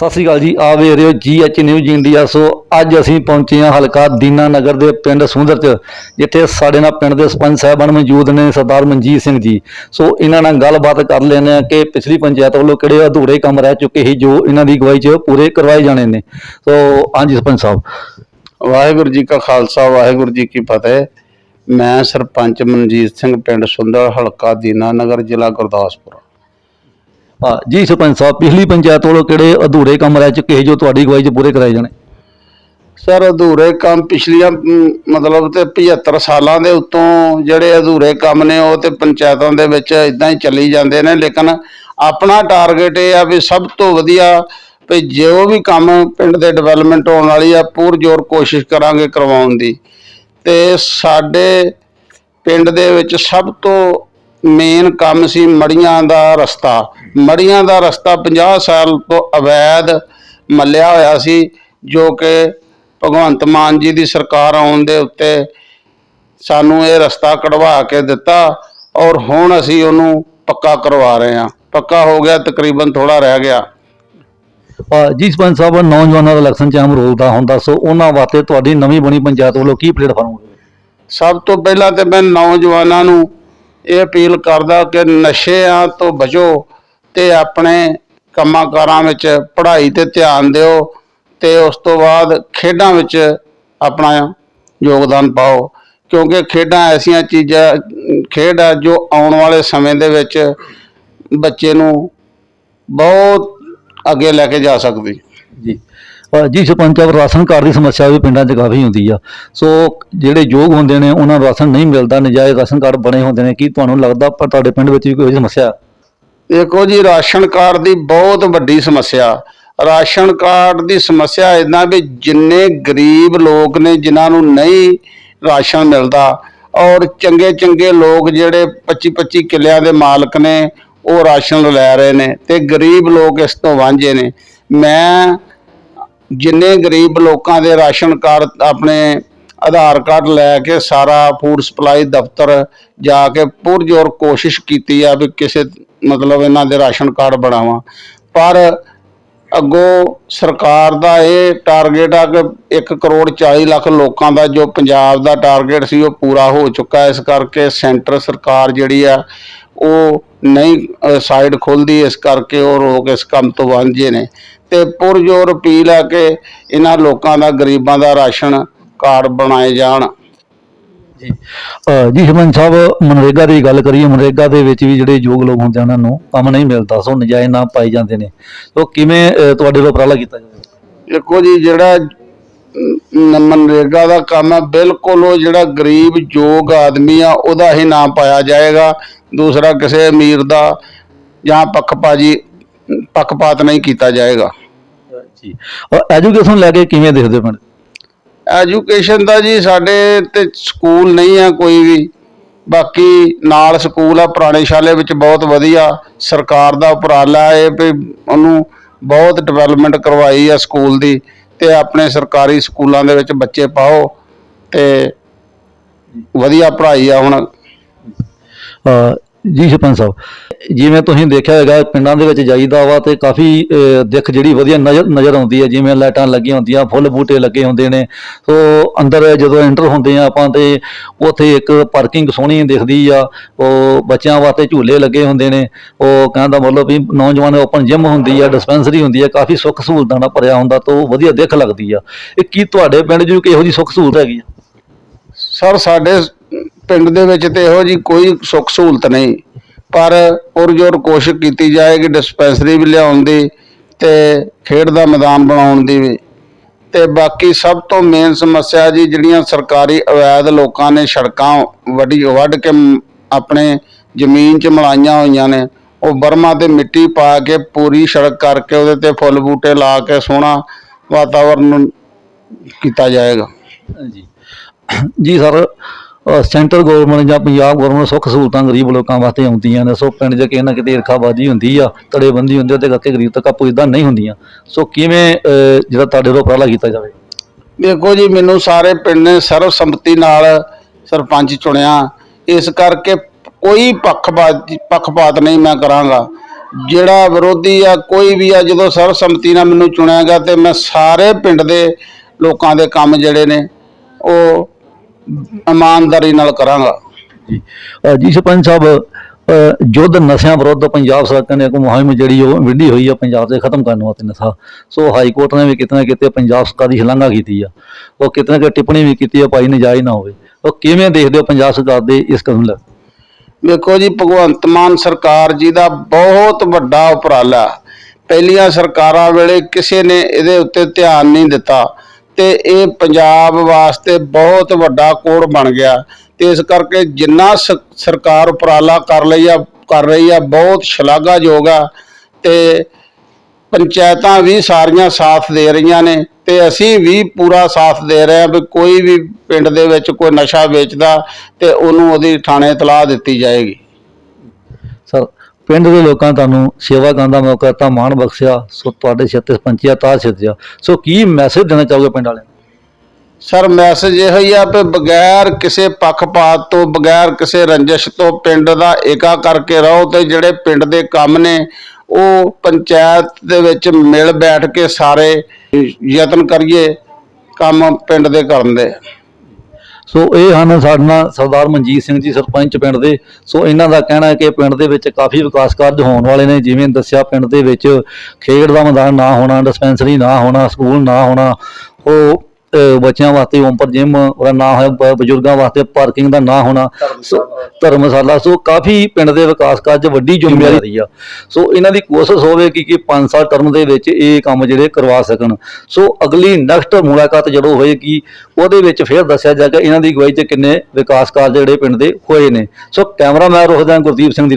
ਸਤਿ ਸ਼੍ਰੀ ਅਕਾਲ ਜੀ ਆ ਵੇਖ ਰਹੇ ਹੋ ਜੀ ਜੀਐਚ ਨਿਊਜ਼ ਇੰਡੀਆ ਸੋ ਅੱਜ ਅਸੀਂ ਪਹੁੰਚੇ ਹਾਂ ਹਲਕਾ ਦੀਨਾ ਨਗਰ ਦੇ ਪਿੰਡ ਸੁੰਦਰ ਚ, ਜਿੱਥੇ ਸਾਡੇ ਨਾਲ ਪਿੰਡ ਦੇ ਸਰਪੰਚ ਸਾਹਿਬਾਨ ਮੌਜੂਦ ਨੇ, ਸਰਦਾਰ ਮਨਜੀਤ ਸਿੰਘ ਜੀ। ਸੋ ਇਹਨਾਂ ਨਾਲ ਗੱਲਬਾਤ ਕਰ ਲੈਂਦੇ ਆ ਕਿ ਪਿਛਲੀ ਪੰਚਾਇਤ ਵੱਲੋਂ ਕਿਹੜੇ ਅਧੂਰੇ ਕੰਮ ਰਹਿ ਚੁੱਕੇ ਸੀ, ਜੋ ਇਹਨਾਂ ਦੀ ਅਗਵਾਈ 'ਚ ਪੂਰੇ ਕਰਵਾਏ ਜਾਣੇ ਨੇ। ਸੋ ਹਾਂਜੀ ਸਰਪੰਚ ਸਾਹਿਬ। ਵਾਹਿਗੁਰੂ ਜੀ ਕਾ ਖਾਲਸਾ, ਵਾਹਿਗੁਰੂ ਜੀ ਕੀ ਫਤਿਹ। ਮੈਂ ਸਰਪੰਚ ਮਨਜੀਤ ਸਿੰਘ, ਪਿੰਡ ਸੁੰਦਰ, ਹਲਕਾ ਦੀਨਾ ਨਗਰ, ਜ਼ਿਲ੍ਹਾ ਗੁਰਦਾਸਪੁਰ। ਜੀ ਸਰਪੰਚ ਸਾਹਿਬ ਪਿਛਲੀ ਪੰਚਾਇਤ ਵੱਲੋਂ ਕਿਹੜੇ ਅਧੂਰੇ ਕੰਮ ਰਹਿ ਚੁੱਕੇ ਸੀ ਜੋ ਤੁਹਾਡੀ ਅਗਵਾਈ 'ਚ ਪੂਰੇ ਕਰਾਏ ਜਾਣੇ? ਸਰ ਅਧੂਰੇ ਕੰਮ ਪਿਛਲੀਆਂ ਮ, ਮਤਲਬ ਤੇ 75 ਸਾਲਾਂ ਦੇ ਉੱਤੋਂ ਜਿਹੜੇ ਅਧੂਰੇ ਕੰਮ ਨੇ ਉਹ ਤੇ ਪੰਚਾਇਤਾਂ ਦੇ ਵਿੱਚ ਇਦਾਂ ਹੀ ਚੱਲੀ ਜਾਂਦੇ ਨੇ ਲੇਕਿਨ ਆਪਣਾ ਟਾਰਗੇਟ ਇਹ ਆ ਵੀ ਸਭ ਤੋਂ ਵਧੀਆ ਵੀ ਜੋ ਵੀ ਕੰਮ ਪਿੰਡ ਦੇ ਡਿਵੈਲਪਮੈਂਟ ਹੋਣ ਵਾਲੀ ਆ ਪੂਰ ਜ਼ੋਰ ਕੋਸ਼ਿਸ਼ ਕਰਾਂਗੇ ਕਰਵਾਉਣ ਦੀ। ਤੇ ਸਾਡੇ ਪਿੰਡ ਦੇ ਵਿੱਚ ਸਭ ਤੋਂ ਮੇਨ ਕੰਮ ਸੀ ਮੜੀਆਂ ਦਾ ਰਸਤਾ। ਮੜੀਆਂ ਦਾ ਰਸਤਾ 50 ਸਾਲ ਤੋਂ ਅਵੈਧ ਮੱਲਿਆ ਹੋਇਆ ਸੀ ਜੋ ਕਿ ਭਗਵੰਤ ਮਾਨ ਜੀ ਦੀ ਸਰਕਾਰ ਆਉਣ ਦੇ ਉੱਤੇ ਸਾਨੂੰ ਇਹ ਰਸਤਾ ਕਢਵਾ ਕੇ ਦਿੱਤਾ ਔਰ ਹੁਣ ਅਸੀਂ ਉਹਨੂੰ ਪੱਕਾ ਕਰਵਾ ਰਹੇ ਹਾਂ। ਪੱਕਾ ਹੋ ਗਿਆ ਤਕਰੀਬਨ ਥੋੜਾ ਰਹਿ ਗਿਆ। ਹਾਂ ਜੀ ਸਰਪੰਚ ਸਾਹਿਬ ਨੌਜਵਾਨਾਂ ਦਾ ਇਲੈਕਸ਼ਨ 'ਚ ਅਹਿਮ ਰੋਲ ਦਾ ਹੁੰਦਾ ਸੋ ਉਹਨਾਂ ਵਾਸਤੇ ਤੁਹਾਡੀ ਨਵੀਂ ਬਣੀ ਪੰਚਾਇਤ ਵੱਲੋਂ ਕੀ ਪਲੇਟਫਾਰਮ ਹੋਵੇ ਸਭ ਤੋਂ ਪਹਿਲਾਂ ਤੇ ਮੈਂ ਨੌਜਵਾਨਾਂ ਨੂੰ ਇਹ ਅਪੀਲ ਕਰਦਾ ਕਿ ਨਸ਼ਿਆਂ ਤੋਂ ਬਚੋ ਤੇ ਆਪਣੇ ਕੰਮਾਂ ਕਾਰਾਂ ਵਿੱਚ ਪੜ੍ਹਾਈ ਤੇ ਧਿਆਨ ਦਿਓ ਤੇ ਉਸ ਤੋਂ ਬਾਅਦ ਖੇਡਾਂ ਵਿੱਚ ਆਪਣਾ ਯੋਗਦਾਨ ਪਾਓ, ਕਿਉਂਕਿ ਖੇਡਾਂ ਐਸੀਆਂ ਚੀਜ਼ਾਂ, ਖੇਡ ਆ ਜੋ ਆਉਣ ਵਾਲੇ ਸਮੇਂ ਦੇ ਵਿੱਚ ਬੱਚੇ ਨੂੰ ਬਹੁਤ ਅੱਗੇ ਲੈ ਕੇ ਜਾ ਸਕਦੀ। ਜੀ। ਜੀ ਸਰਪੰਚ ਸਾਹਿਬ, ਰਾਸ਼ਨ ਕਾਰਡ ਦੀ ਸਮੱਸਿਆ ਵੀ ਪਿੰਡਾਂ 'ਚ ਕਾਫੀ ਹੁੰਦੀ ਆ। ਸੋ ਜਿਹੜੇ ਯੋਗ ਹੁੰਦੇ ਨੇ, ਉਹਨਾਂ ਨੂੰ ਰਾਸ਼ਨ ਨਹੀਂ ਮਿਲਦਾ, ਨਜਾਇਜ਼ ਰਾਸ਼ਨ ਕਾਰਡ ਬਣੇ ਹੁੰਦੇ ਨੇ। ਕੀ ਤੁਹਾਨੂੰ ਲੱਗਦਾ ਪਰ ਤੁਹਾਡੇ ਪਿੰਡ ਵਿੱਚ ਵੀ ਕੋਈ ਸਮੱਸਿਆ? ਦੇਖੋ ਜੀ, ਰਾਸ਼ਨ ਕਾਰਡ ਦੀ ਬਹੁਤ ਵੱਡੀ ਸਮੱਸਿਆ। ਰਾਸ਼ਨ ਕਾਰਡ ਦੀ ਸਮੱਸਿਆ ਇਦਾਂ ਵੀ ਜਿੰਨੇ ਗਰੀਬ ਲੋਕ ਨੇ, ਜਿਨ੍ਹਾਂ ਨੂੰ ਨਹੀਂ ਰਾਸ਼ਨ ਮਿਲਦਾ, ਔਰ ਚੰਗੇ ਚੰਗੇ ਲੋਕ ਜਿਹੜੇ 25 25 ਕਿੱਲਿਆਂ ਦੇ ਮਾਲਕ ਨੇ, ਉਹ ਰਾਸ਼ਨ ਲੈ ਰਹੇ ਨੇ ਤੇ ਗਰੀਬ ਲੋਕ ਇਸ ਤੋਂ ਵਾਂਝੇ ਨੇ। ਮੈਂ ਜਿੰਨੇ ਗਰੀਬ ਲੋਕਾਂ ਦੇ ਰਾਸ਼ਨ ਕਾਰਡ ਆਪਣੇ ਆਧਾਰ ਕਾਰਡ ਲੈ ਕੇ ਸਾਰਾ ਫੂਡ ਸਪਲਾਈ ਦਫ਼ਤਰ ਜਾ ਕੇ ਪੁਰਜੋਰ ਕੋਸ਼ਿਸ਼ ਕੀਤੀ ਆ ਵੀ ਕਿਸੇ ਮਤਲਬ ਇਹਨਾਂ ਦੇ ਰਾਸ਼ਨ ਕਾਰਡ ਬਣਾਵਾਂ, ਪਰ ਅੱਗੋਂ ਸਰਕਾਰ ਦਾ ਇਹ ਟਾਰਗੇਟ ਆ ਕਿ 1 ਕਰੋੜ 40 ਲੱਖ ਲੋਕਾਂ ਦਾ ਜੋ ਪੰਜਾਬ ਦਾ ਟਾਰਗੇਟ ਸੀ ਉਹ ਪੂਰਾ ਹੋ ਚੁੱਕਾ ਇਸ ਕਰਕੇ ਸੈਂਟਰ ਸਰਕਾਰ ਜਿਹੜੀ ਆ ਉਹ ਨਹੀਂ ਸਾਈਡ ਖੁੱਲਦੀ ਇਸ ਕਰਕੇ ਉਹ ਲੋਕ ਇਸ ਕੰਮ ਤੋਂ ਵਾਂਝੇ ਨੇ। ਤੇ ਪੁਰਜੋਰ ਅਪੀਲ ਆ ਕਿ ਇਹਨਾਂ ਲੋਕਾਂ ਦਾ ਗਰੀਬਾਂ ਦਾ ਰਾਸ਼ਨ ਕਾਰਡ ਬਣਾਏ ਜਾਣ। ਜੀ। ਜੀ ਸਰਪੰਚ ਸਾਹਿਬ ਮਨਰੇਗਾ ਦੀ ਗੱਲ ਕਰੀਏ ਮਨਰੇਗਾ ਦੇ ਵਿੱਚ ਵੀ ਜਿਹੜੇ ਯੋਗ ਲੋਕ ਹੁੰਦੇ ਉਹਨਾਂ ਨੂੰ ਕੰਮ ਨਹੀਂ ਮਿਲਦਾ ਸੋ ਨਜਾਇਜ਼ ਨਾਮ ਪਾਈ ਜਾਂਦੇ ਨੇ। ਸੋ ਕਿਵੇਂ ਤੁਹਾਡੇ ਵੱਲੋਂ ਉਪਰਾਲਾ ਕੀਤਾ ਜਾਵੇ? ਦੇਖੋ ਜੀ ਜਿਹੜਾ ਨ- ਮਨਰੇਗਾ ਦਾ ਕੰਮ ਹੈ ਬਿਲਕੁਲ ਉਹ ਜਿਹੜਾ ਗਰੀਬ ਯੋਗ ਆਦਮੀ ਆ ਉਹਦਾ ਹੀ ਨਾਮ ਪਾਇਆ ਜਾਏਗਾ। ਦੂਸਰਾ ਕਿਸੇ ਅਮੀਰ ਦਾ ਜਾਂ ਪੱਖਪਾਜੀ ਪੱਖਪਾਤ ਨਹੀਂ ਕੀਤਾ ਜਾਏਗਾ। ਜੀ। ਐਜੂਕੇਸ਼ਨ ਲੈ ਕੇ ਕਿਵੇਂ ਦੇਖਦੇ ਪਿੰਡ ਐਜੂਕੇਸ਼ਨ ਦਾ ਜੀ ਸਾਡੇ ਤੇ ਸਕੂਲ ਨਹੀਂ ਆ ਕੋਈ ਵੀ। ਬਾਕੀ ਨਾਲ ਸਕੂਲ ਆ ਪੁਰਾਣੇ ਸ਼ਾਲੇ ਵਿੱਚ ਬਹੁਤ ਵਧੀਆ। ਸਰਕਾਰ ਦਾ ਉਪਰਾਲਾ ਹੈ ਵੀ ਉਹਨੂੰ ਬਹੁਤ ਡਿਵੈਲਪਮੈਂਟ ਕਰਵਾਈ ਆ ਸਕੂਲ ਦੀ। ਤੇ ਆਪਣੇ ਸਰਕਾਰੀ ਸਕੂਲਾਂ ਦੇ ਵਿੱਚ ਬੱਚੇ ਪਾਓ ਤੇ ਵਧੀਆ ਪੜ੍ਹਾਈ ਆ ਹੁਣ। ਜੀ ਸਰਪੰਚ ਸਾਹਿਬ, ਜਿਵੇਂ ਤੁਸੀਂ ਦੇਖਿਆ ਹੋਵੇਗਾ ਪਿੰਡਾਂ ਦੇ ਵਿੱਚ ਜਾਈਦਾ ਵਾ ਤੇ ਕਾਫੀ ਦਿੱਖ ਜਿਹੜੀ ਵਧੀਆ ਨਜ਼ਰ ਨਜ਼ਰ ਆਉਂਦੀ ਹੈ, ਜਿਵੇਂ ਲਾਈਟਾਂ ਲੱਗੀਆਂ ਹੁੰਦੀਆਂ, ਫੁੱਲ ਬੂਟੇ ਲੱਗੇ ਹੁੰਦੇ ਨੇ, ਸੋ ਅੰਦਰ ਜਦੋਂ ਐਂਟਰ ਹੁੰਦੇ ਆ ਆਪਾਂ ਤੇ ਉੱਥੇ ਇੱਕ ਪਾਰਕਿੰਗ ਸੋਹਣੀ ਦਿਖਦੀ ਆ, ਉਹ ਬੱਚਿਆਂ ਵਾਸਤੇ ਝੂਲੇ ਲੱਗੇ ਹੁੰਦੇ ਨੇ, ਉਹ ਕਹਿੰਦਾ ਮਤਲਬ ਵੀ ਨੌਜਵਾਨ ਓਪਨ ਜਿਮ ਹੁੰਦੀ ਆ ਡਿਸਪੈਂਸਰੀ ਹੁੰਦੀ ਆ, ਕਾਫੀ ਸੁੱਖ ਸਹੂਲਤਾਂ ਨਾਲ ਭਰਿਆ ਹੁੰਦਾ ਤੋਂ ਵਧੀਆ ਦਿੱਖ ਲੱਗਦੀ ਆ। ਇਹ ਕੀ ਤੁਹਾਡੇ ਪਿੰਡ 'ਚ ਵੀ ਕੋਈ ਇਹੋ ਜਿਹੀ ਸੁੱਖ ਸਹੂਲਤ ਹੈਗੀ ਆ? ਸਰ ਸਾਡੇ ਪਿੰਡ ਦੇ ਵਿੱਚ ਤੇ ਇਹੋ ਜੀ ਕੋਈ ਸੁੱਖ ਸਹੂਲਤ ਨਹੀਂ। ਪਰ ਪੁਰਜੋਰ ਕੋਸ਼ਿਸ਼ ਕੀਤੀ ਜਾਏਗੀ ਡਿਸਪੈਂਸਰੀ ਵੀ ਲਿਆਉਣ ਦੀ ਤੇ ਖੇਡ ਦਾ ਮੈਦਾਨ ਬਣਾਉਣ ਦੀ ਵੀ। ਤੇ ਬਾਕੀ ਸਭ ਤੋਂ ਮੇਨ ਸਮੱਸਿਆ ਜੀ ਜਿਹੜੀਆਂ ਸਰਕਾਰੀ ਅਵੈਧ ਲੋਕਾਂ ਨੇ ਸੜਕਾਂ ਵੱਡੀ ਵੱਢ ਕੇ ਆਪਣੇ ਜ਼ਮੀਨ 'ਚ ਮਲਾਈਆਂ ਹੋਈਆਂ ਨੇ, ਉਹ ਬਰਮਾ ਤੇ ਮਿੱਟੀ ਪਾ ਕੇ ਪੂਰੀ ਸੜਕ ਕਰਕੇ ਉਹਦੇ ਤੇ ਫੁੱਲ ਬੂਟੇ ਲਾ ਕੇ ਸੋਹਣਾ ਵਾਤਾਵਰਨ ਕੀਤਾ ਜਾਏਗਾ। ਜੀ ਜੀ ਸਰ ਸੈਂਟਰ ਗਵਰਨਮੈਂਟ ਜਾਂ ਪੰਜਾਬ ਗਵਰਨਮੈਂਟ ਸੁੱਖ ਸਹੂਲਤਾਂ ਗਰੀਬ ਲੋਕਾਂ ਵਾਸਤੇ ਆਉਂਦੀਆਂ ਨੇ, ਸੋ ਪਿੰਡ 'ਚ ਕਿਸੇ ਨਾ ਕਿਤੇ ਈਰਖਾਬਾਜ਼ੀ ਹੁੰਦੀ ਆ, ਤੜੇਬੰਦੀ ਹੁੰਦੀ ਆ ਤੇ ਕਰਕੇ ਗਰੀਬ ਤੱਕ ਪੁੱਜਦਾ ਨਹੀਂ ਹੁੰਦੀਆਂ। ਸੋ ਕਿਵੇਂ ਜਿਹੜਾ ਤੁਹਾਡੇ ਵੱਲੋਂ ਉਪਰਾਲਾ ਕੀਤਾ ਜਾਵੇ? ਦੇਖੋ ਜੀ, ਮੈਨੂੰ ਸਾਰੇ ਪਿੰਡ ਨੇ ਸਰਵਸੰਮਤੀ ਨਾਲ ਸਰਪੰਚ ਚੁਣਿਆ। ਇਸ ਕਰਕੇ ਕੋਈ ਪੱਖਪਾਤ ਪੱਖਪਾਤ ਨਹੀਂ ਮੈਂ ਕਰਾਂਗਾ। ਜਿਹੜਾ ਵਿਰੋਧੀ ਆ, ਕੋਈ ਵੀ ਆ, ਜਦੋਂ ਸਰਬਸੰਮਤੀ ਨਾਲ ਮੈਨੂੰ ਚੁਣਿਆ ਗਿਆ ਤੇ ਮੈਂ ਸਾਰੇ ਪਿੰਡ ਦੇ ਲੋਕਾਂ ਦੇ ਕੰਮ ਜਿਹੜੇ ਨੇ, ਉਹ ਇਮਾਨਦਾਰੀ ਨਾਲ ਕਰਾਂਗਾ। ਜੀ। ਅ, ਜੀ ਸਰਪੰਚ ਸਾਹਿਬ ਅ, ਯੁੱਧ ਨਸ਼ਿਆਂ ਵਿਰੁੱਧ ਪੰਜਾਬ ਸਰਕਾਰ ਨੇ ਇੱਕ ਮੁਹਿੰਮ ਜਿਹੜੀ ਉਹ ਵਿੱਢੀ ਹੋਈ ਆ ਪੰਜਾਬ ਦੇ ਖਤਮ ਕਰਨ ਵਾਸਤੇ ਨਸ਼ਾ। ਸੋ ਹਾਈ ਕੋਰਟ ਨੇ ਵੀ ਕਿਤੇ ਨਾ ਕਿਤੇ ਪੰਜਾਬ ਸਰਕਾਰ ਦੀ ਸ਼ਲਾਘਾ ਕੀਤੀ ਆ। ਉਹ ਕਿਤੇ ਨਾ ਕਿਤੇ ਟਿੱਪਣੀ ਵੀ ਕੀਤੀ ਆ ਭਾਈ ਨਜਾਇਜ਼ ਨਾ ਹੋਵੇ। ਉਹ ਕਿਵੇਂ ਦੇਖਦੇ ਹੋ ਪੰਜਾਬ ਸਰਕਾਰ ਦੇ ਇਸ ਕਦਮ ਨੂੰ ਵੇਖੋ ਜੀ ਭਗਵੰਤ ਮਾਨ ਸਰਕਾਰ ਜੀ ਦਾ ਬਹੁਤ ਵੱਡਾ ਉਪਰਾਲਾ। ਪਹਿਲੀਆਂ ਸਰਕਾਰਾਂ ਵੇਲੇ ਕਿਸੇ ਨੇ ਇਹਦੇ ਉੱਤੇ ਧਿਆਨ ਨਹੀਂ ਦਿੱਤਾ। ਤੇ ਇਹ ਪੰਜਾਬ ਵਾਸਤੇ ਬਹੁਤ ਵੱਡਾ ਕੋੜ ਬਣ ਗਿਆ। ਤੇ ਇਸ ਕਰਕੇ ਜਿੰਨਾ ਸ- ਸਰਕਾਰ ਉਪਰਾਲਾ ਕਰ ਲਈ ਆ, ਕਰ ਰਹੀ ਆ, ਬਹੁਤ ਸ਼ਲਾਘਾਯੋਗ ਆ। ਤੇ ਪੰਚਾਇਤਾਂ ਵੀ ਸਾਰੀਆਂ ਸਾਥ ਦੇ ਰਹੀਆਂ ਨੇ ਤੇ ਅਸੀਂ ਵੀ ਪੂਰਾ ਸਾਥ ਦੇ ਰਹੇ ਹਾਂ ਵੀ ਕੋਈ ਵੀ ਪਿੰਡ ਦੇ ਵਿੱਚ ਕੋਈ ਨਸ਼ਾ ਵੇਚਦਾ ਤੇ ਉਹਨੂੰ ਉਹਦੀ ਥਾਣੇ ਤਲਾਹ ਦਿੱਤੀ ਜਾਏਗੀ। ਪਿੰਡ ਦੇ ਲੋਕਾਂ ਤੁਹਾਨੂੰ ਸੇਵਾ ਕਰਨ ਦਾ ਮੌਕਾ ਦਿੱਤਾ, ਮਾਣ ਬਖਸ਼ਿਆ, ਸੋ ਤੁਹਾਡੇ ਸਿਰ ਤੇ ਪੰਚੀਆ ਤਾਜ ਸਿੱਧਿਆ ਸੋ ਕੀ ਮੈਸੇਜ ਦੇਣਾ ਚਾਹੋਗੇ ਪਿੰਡ ਵਾਲਿਆਂ ਨੂੰ? ਸਰ ਮੈਸੇਜ ਇਹ ਹੀ ਆ ਕਿ ਬਗੈਰ ਕਿਸੇ ਪੱਖਪਾਤ ਤੋਂ, ਬਗੈਰ ਕਿਸੇ ਰੰਜਿਸ਼ ਤੋਂ ਪਿੰਡ ਦਾ ਏਕਾ ਕਰਕੇ ਰਹੋ ਤੇ ਜਿਹੜੇ ਪਿੰਡ ਦੇ ਕੰਮ ਨੇ, ਉਹ ਪੰਚਾਇਤ ਦੇ ਵਿੱਚ ਮਿਲ ਬੈਠ ਕੇ ਸਾਰੇ ਯਤਨ ਕਰੀਏ, ਕੰਮ ਪਿੰਡ ਦੇ ਕਰਨ ਦੇ। ਸੋ ਇਹ ਹਨ ਸਾਡੇ ਨਾਲ ਸਰਦਾਰ ਮਨਜੀਤ ਸਿੰਘ ਜੀ ਸਰਪੰਚ ਪਿੰਡ ਦੇ। ਸੋ ਇਹਨਾਂ ਦਾ ਕਹਿਣਾ ਹੈ ਕਿ ਪਿੰਡ ਦੇ ਵਿੱਚ ਕਾਫੀ ਵਿਕਾਸ ਕਾਰਜ ਹੋਣ ਵਾਲੇ ਨੇ, ਜਿਵੇਂ ਦੱਸਿਆ ਪਿੰਡ ਦੇ ਵਿੱਚ ਖੇਡ ਦਾ ਮੈਦਾਨ ਨਾ ਹੋਣਾ ਡਿਸਪੈਂਸਰੀ ਨਾ ਹੋਣਾ ਸਕੂਲ ਨਾ ਹੋਣਾ, ਉਹ ਬੱਚਿਆਂ ਵਾਸਤੇ ਓਮਪਰ ਜਿਮ ਉਹਦਾ ਨਾ ਹੋਇਆ ਬਜ਼ੁਰਗਾਂ ਵਾਸਤੇ ਪਾਰਕਿੰਗ ਦਾ ਨਾ ਹੋਣਾ। ਸੋ ਧਰਮਸ਼ਾਲਾ ਸੋ ਕਾਫੀ ਪਿੰਡ ਦੇ ਵਿਕਾਸ ਕਾਰਜ ਵੱਡੀ ਜ਼ਿੰਮੇਵਾਰੀ ਆ। ਸੋ ਇਹਨਾਂ ਦੀ ਕੋਸ਼ਿਸ਼ ਹੋਵੇ ਕਿ ਕਿ 5 ਸਾਲ ਟਰਮ ਦੇ ਵਿੱਚ ਇਹ ਕੰਮ ਜਿਹੜੇ ਕਰਵਾ ਸਕਣ। ਸੋ ਅਗਲੀ ਨੈਕਸਟ ਮੁਲਾਕਾਤ ਜਦੋਂ ਹੋਏਗੀ ਉਹਦੇ ਵਿੱਚ ਫਿਰ ਦੱਸਿਆ ਜਾਏਗਾ ਇਹਨਾਂ ਦੀ ਅਗਵਾਈ 'ਚ ਕਿੰਨੇ ਵਿਕਾਸ ਕਾਰਜ ਜਿਹੜੇ ਪਿੰਡ ਦੇ ਹੋਏ ਨੇ। ਸੋ ਕੈਮਰਾਮੈਨ ਰੋਹਦਾਂ ਗੁਰਦੀਪ ਸਿੰਘ ਦੀ